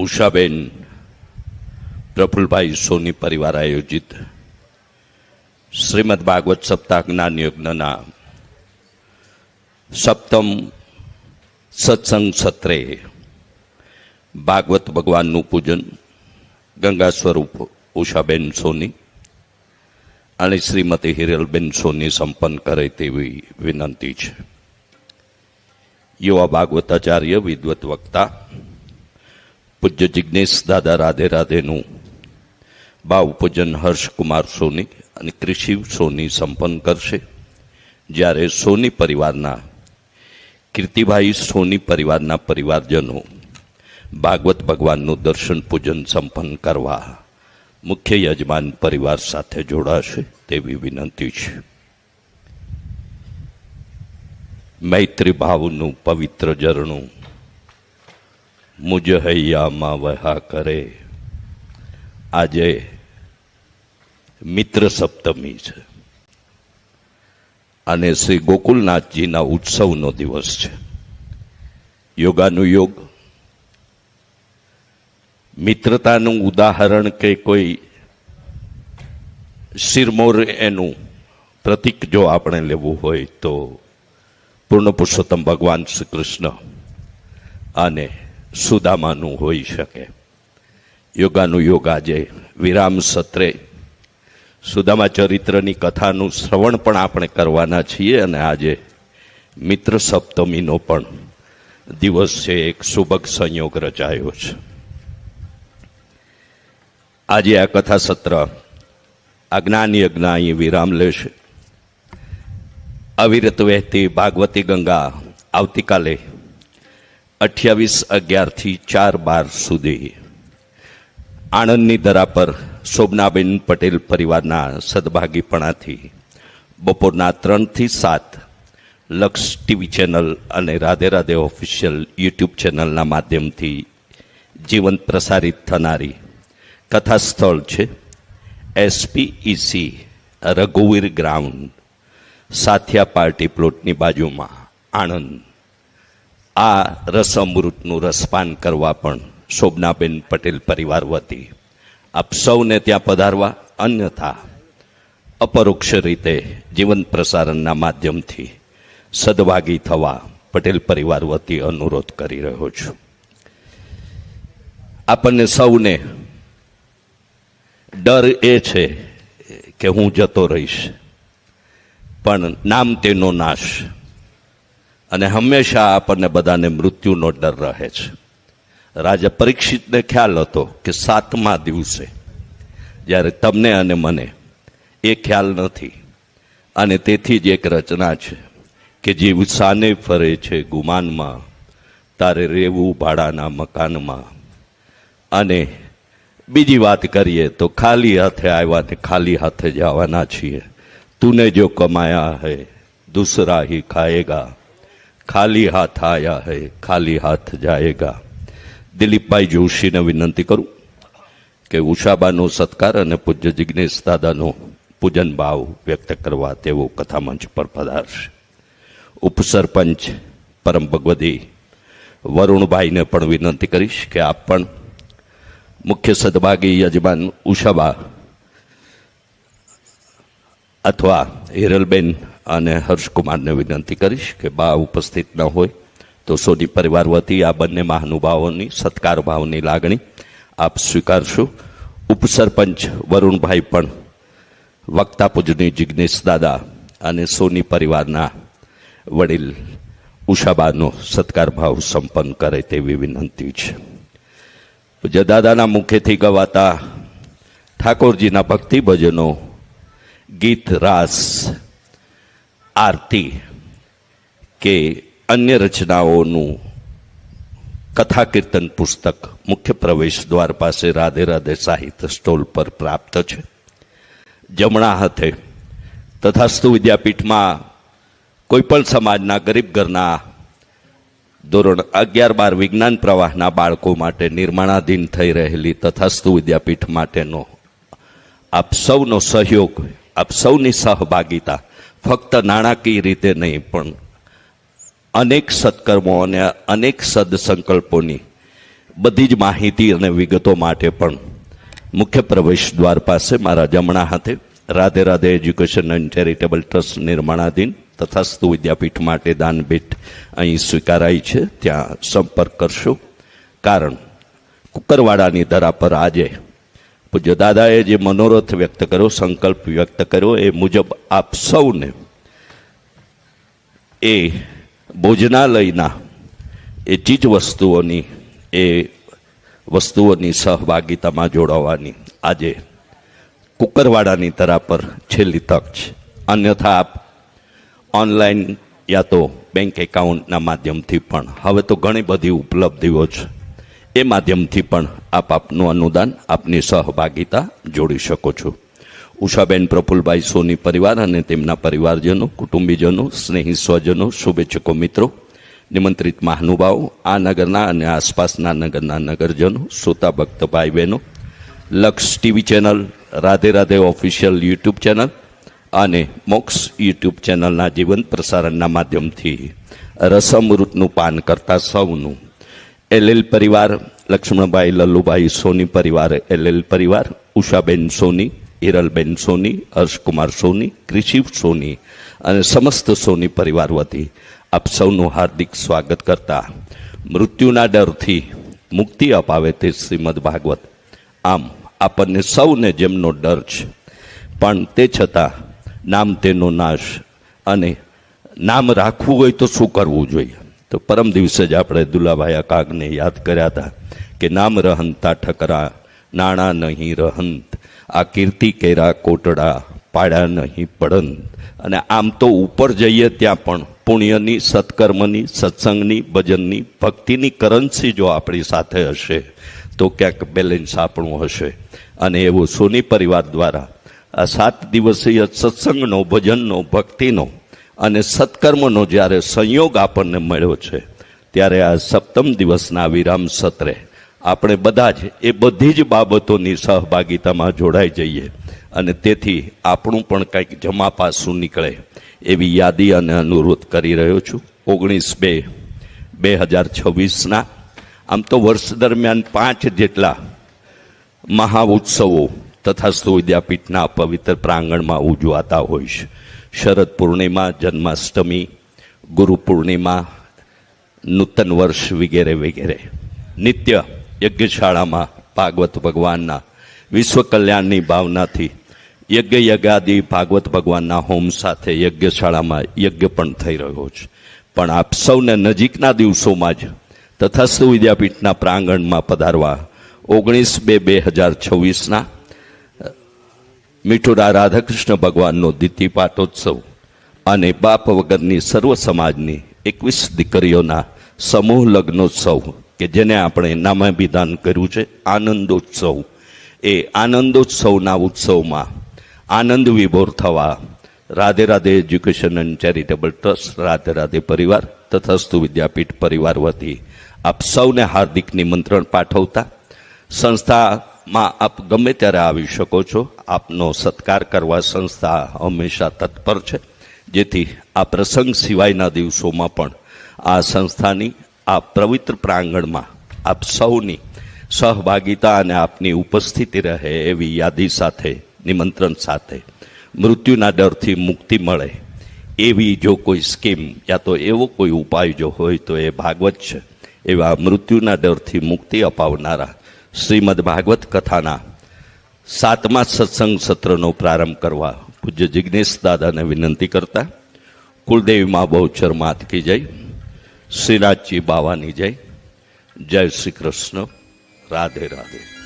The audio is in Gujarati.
ઉષાબેન પ્રફુલભાઈ સોની પરિવાર આયોજિત શ્રીમદ ભાગવત સપ્તાહ જ્ઞાન યજ્ઞના સપ્તમ સત્સંગ સત્રે ભાગવત ભગવાનનું પૂજન ગંગા સ્વરૂપ ઉષાબેન સોની અને શ્રીમતી હિરલબેન સોની સંપન્ન કરે તેવી વિનંતી છે. યુવા ભાગવતાચાર્ય વિદ્વત વક્તા પૂજ્ય જિજ્ઞેશ દાદા રાધે રાધેનું ભાવ પૂજન હર્ષકુમાર સોની અને કૃષિ સોની સંપન્ન કરશે. જ્યારે સોની પરિવારના, કીર્તિભાઈ સોની પરિવારના પરિવારજનો ભાગવત ભગવાનનું દર્શન પૂજન સંપન્ન કરવા મુખ્ય યજમાન પરિવાર સાથે જોડાશે તેવી વિનંતી છે. મૈત્રી ભાવનું પવિત્ર ઝરણું મુજ હૈયામાં વહા કરે. આજે મિત્ર સપ્તમી છે. અને શ્રી ગોકુલનાથજીના ઉત્સવનો દિવસ છે. યોગાનુયોગ, મિત્રતાનું ઉદાહરણ કે કોઈ શિરમોર એનું પ્રતિક જો આપણે લેવું હોય તો પૂર્ણ પુરુષોત્તમ ભગવાન શ્રી કૃષ્ણ અને સુદામાનું હોઈ શકે. યોગાનું યોગ આજે વિરામ સત્રે. સુદામા ચરિત્રની કથાનું શ્રવણ પણ આપણે કરવાના છીએ અને આજે મિત્ર સપ્તમીનો પણ દિવસ છે, એક સુભગ સંયોગ રચાયો છે. આજે આ કથા સત્ર અજ્ઞાની અજ્ઞા અહીં વિરામ લેશે. અવિરત વહેતી ભાગવતી ગંગા આવતીકાલે અઠ્યાવીસ અગિયારથી ચાર બાર સુધી. આણંદની દરા પર શોભનાબેન પટેલ પરિવારના સદભાગીપણાથી બપોરના ત્રણથી સાત લક્ષ ટીવી ચેનલ અને રાધે રાધે ઓફિશિયલ યુટ્યુબ ચેનલના માધ્યમથી જીવંત પ્રસારિત થનારી કથા સ્થળ છે એસપીઈસી રઘુવીર ગ્રાઉન્ડ, સાથિયા પાર્ટી પ્લોટની બાજુમાં આણંદ. આ રસ અમૃતનું રસપાન કરવા પણ શોભનાબેન પટેલ પરિવાર વતી. આપ સૌને ત્યાં પધારવા, અન્યથા અપરોક્ષ રીતે જીવન પ્રસારણના માધ્યમથી સદભાગી થવા પટેલ પરિવાર વતી અનુરોધ કરી રહ્યો છું. આપણને સૌને ડર એ છે કે હું જતો રહીશ, પણ નામ તેનો નાશ અને હંમેશા આપણને બધાને મૃત્યુનો ડર રહે છે. રાજા પરીક્ષિતને ખ્યાલ હતો કે સાતમા દિવસે જ્યારે તમને અને મને એ ખ્યાલ નથી. અને તેથી જ એક રચના છે કે જે ઉત્સાને ફરે છે ગુમાનમાં, તારે રહેવું ભાડાના મકાનમાં. અને બીજી વાત કરીએ તો ખાલી હાથે આવ્યા ને ખાલી હાથે જવાના છીએ. તુને જો કમાયા હૈ, દુસરા હી ખાયેગા. ખાલી હાથ આયા હૈ, ખાલી હાથ જાયેગા. દિલીપભાઈ જોશીને વિનંતી કરું કે ઉષાબાનો સત્કાર અને પૂજ્ય જિજ્ઞેશ દાદાનો પૂજન ભાવ વ્યક્ત કરવા તેવો કથામંચ પર પધારશે. ઉપસરપંચ પરમ ભગવદી વરુણભાઈને પણ વિનંતી કરીશ કે આપ પણ મુખ્ય સદભાગી યજમાન ઉષાબા અથવા હિરલબેન અને હર્ષકુમારને વિનંતી કરીશ કે બા ઉપસ્થિત ન હોય તો સોની પરિવાર વતી આ બંને મહાનુભાવોની સત્કાર ભાવની લાગણી આપ સ્વીકારશો. ઉપસરપંચ વરુણભાઈ પણ વક્તા પૂજની જિજ્ઞેશ દાદા અને સોની પરિવારના વડીલ ઉષાબાનો સત્કાર ભાવ સંપન્ન કરે તેવી વિનંતી છે. પૂજ્ય દાદાના મુખેથી ગવાતા ઠાકોરજીના ભક્તિ ભજનો ગીત રાસ, આરતી કે અન્ય રચનાઓનું કથા કીર્તન પુસ્તક મુખ્ય પ્રવેશ દ્વાર પાસે રાધે રાધે સાહિત્ય સ્ટોલ પર પ્રાપ્ત છે. જમણા હાથે તથાસ્તુ વિદ્યાપીઠમાં કોઈપણ સમાજના ગરીબ ઘરના ધોરણ અગિયાર બાર વિજ્ઞાન પ્રવાહના બાળકો માટે નિર્માણાધીન થઈ રહેલી તથાસ્તુ વિદ્યાપીઠ માટેનો આપ સૌનો સહયોગ આપ સૌની સહભાગિતા ફક્ત નાણાકીય રીતે નહીં, પણ અનેક સત્કર્મો અને અનેક સદસંકલ્પોની બધી જ માહિતી અને વિગતો માટે પણ મુખ્ય પ્રવેશ દ્વાર પાસે મારા જમણા હાથે Radhe Radhe education and charitable trust નિર્માણાધીન Tathastu Vidyapeeth માટે દાનભેટ અહીં સ્વીકારાઈ છે. ત્યાં સંપર્ક કરશો. કારણ કુકરવાડાની ધરા પર આજે પૂજ્ય દાદાએ જે મનોરથ વ્યક્ત કર્યો, સંકલ્પ વ્યક્ત કર્યો, એ મુજબ આપ સૌને એ ભોજનાલયના, એ ચીજ વસ્તુઓની, એ વસ્તુઓની સહભાગિતામાં જોડાવાની આજે કુકરવાડાની તરા પર છેલ્લી તક છે. અન્યથા આપ ઓનલાઈન યા તો બેંક એકાઉન્ટના માધ્યમથી પણ. હવે તો ઘણી બધી ઉપલબ્ધિઓ છે. એ માધ્યમથી પણ આપ આપનું અનુદાન, આપની સહભાગિતા જોડી શકો છો. ઉષાબેન પ્રફુલભાઈ સોની પરિવાર અને તેમના પરિવારજનો, કુટુંબીજનો, સ્નેહી સ્વજનો, શુભેચ્છકો મિત્રો, નિમંત્રિત મહાનુભાવો, આ નગરના અને આસપાસના નગરના નગરજનો, શ્રોતા ભક્ત ભાઈ બહેનો Laksh TV channel, Radhe Radhe official YouTube channel અને મોક્સ યુટ્યુબ ચેનલના જીવંત પ્રસારણના માધ્યમથી રસમૃતનું પાન કરતા સૌનું એલએલ પરિવાર, લક્ષ્મણભાઈ, લલ્લુભાઈ સોની પરિવાર એલએલ પરિવાર, ઉષાબેન સોની, હિરલબેન સોની, હર્ષકુમાર સોની ક્રિશિવ સોની અને સમસ્ત સોની પરિવાર વતી આપ સૌનું હાર્દિક સ્વાગત કરતા મૃત્યુના ડરથી મુક્તિ અપાવે તે શ્રીમદ ભાગવત. આમ આપણને સૌને જેમનો ડર છે, પણ તે છતાં નામ તેનો નાશ અને નામ રાખવું હોય તો શું કરવું જોઈએ? તો પરમ દિવસે જ આપણે દુલાભાઈ કાગને યાદ કર્યા હતા કે નામ રહંતા ઠકરા, નાણાં નહીં રહંત, આ કીર્તિ કેરા કોટડા પાડ્યા નહીં પડંત. અને આમ તો ઉપર જઈએ ત્યાં પણ પુણ્યની, સત્કર્મની, સત્સંગની, ભજનની, ભક્તિની કરન્સી જો આપણી સાથે હશે, તો ક્યાંક બેલેન્સ આપણું હશે. અને એવો સોની પરિવાર દ્વારા આ સાત દિવસીય સત્સંગનો, ભજનનો, ભક્તિનો અને સત્કર્મનો જ્યારે સંયોગ આપણને મળ્યો છે, ત્યારે આ સપ્તમ દિવસના વિરામ સત્રે આપણે બધા જ એ બધી જ બાબતોની સહભાગિતામાં જોડાઈ જઈએ અને તેથી આપણું પણ કંઈક જમા પાસું નીકળે એવી યાદી અને અનુરોધ કરી રહ્યો છું. ઓગણીસ બે બે હજાર છવ્વીસના, આમ તો વર્ષ દરમિયાન પાંચ જેટલા મહા ઉત્સવો તથાસ્તુ વિદ્યાપીઠના પવિત્ર પ્રાંગણમાં ઉજવાતા હોય છે. શરદ પૂર્ણિમા, જન્માષ્ટમી, ગુરુ પૂર્ણિમા, નૂતન વર્ષ વગેરે વગેરે. નિત્ય યજ્ઞશાળામાં ભાગવત ભગવાનના વિશ્વ કલ્યાણની ભાવનાથી યજ્ઞ યજ્ઞાદિ ભાગવત ભગવાનના હોમ સાથે યજ્ઞશાળામાં યજ્ઞ પણ થઈ રહ્યો છે. પણ આપ સૌને નજીકના દિવસોમાં જ તથાસ્તુ વિદ્યાપીઠના પ્રાંગણમાં પધારવા ઓગણીસ બે બે હજાર છવ્વીસના મીઠુરા રાધાકૃષ્ણ ભગવાનનો પાટોત્સવ અને બાપ વગરની સર્વ સમાજની એકવીસ દીકરીઓના સમૂહ લગ્નોત્સવ કે જેને આપણે નામાભિધાન કર્યું છે, આનંદોત્સવ. એ આનંદોત્સવના ઉત્સવમાં આનંદ વિભોર થવા Radhe Radhe education and charitable trust, Radhe Radhe પરિવાર તથાસ્તુ વિદ્યાપીઠ પરિવાર વતી આપ સૌને હાર્દિક નિમંત્રણ પાઠવતા. સંસ્થામાં આપ ગમે ત્યારે આવી શકો છો. આપનો સત્કાર કરવા સંસ્થા હંમેશા તત્પર છે. જેથી આ પ્રસંગ સિવાયના દિવસોમાં પણ આ સંસ્થાની, આ પવિત્ર પ્રાંગણમાં આપ સૌની સહભાગિતા અને આપની ઉપસ્થિતિ રહે એવી યાદી સાથે, નિમંત્રણ સાથે મૃત્યુના ડરથી મુક્તિ મળે. એવી જો કોઈ સ્કીમ યા તો એવો કોઈ ઉપાય જો હોય તો એ ભાગવત છે. એવા મૃત્યુના ડરથી મુક્તિ અપાવનારા શ્રીમદ ભાગવત કથાના સાતમા સત્સંગ સત્રનો પ્રારંભ કરવા પૂજ્ય જિજ્ઞેશ દાદાને વિનંતી કરતા કુલદેવીમાં બહુચર માત કી જય શ્રીરાજજી બાવાની જય જય શ્રી કૃષ્ણ, રાધે રાધે.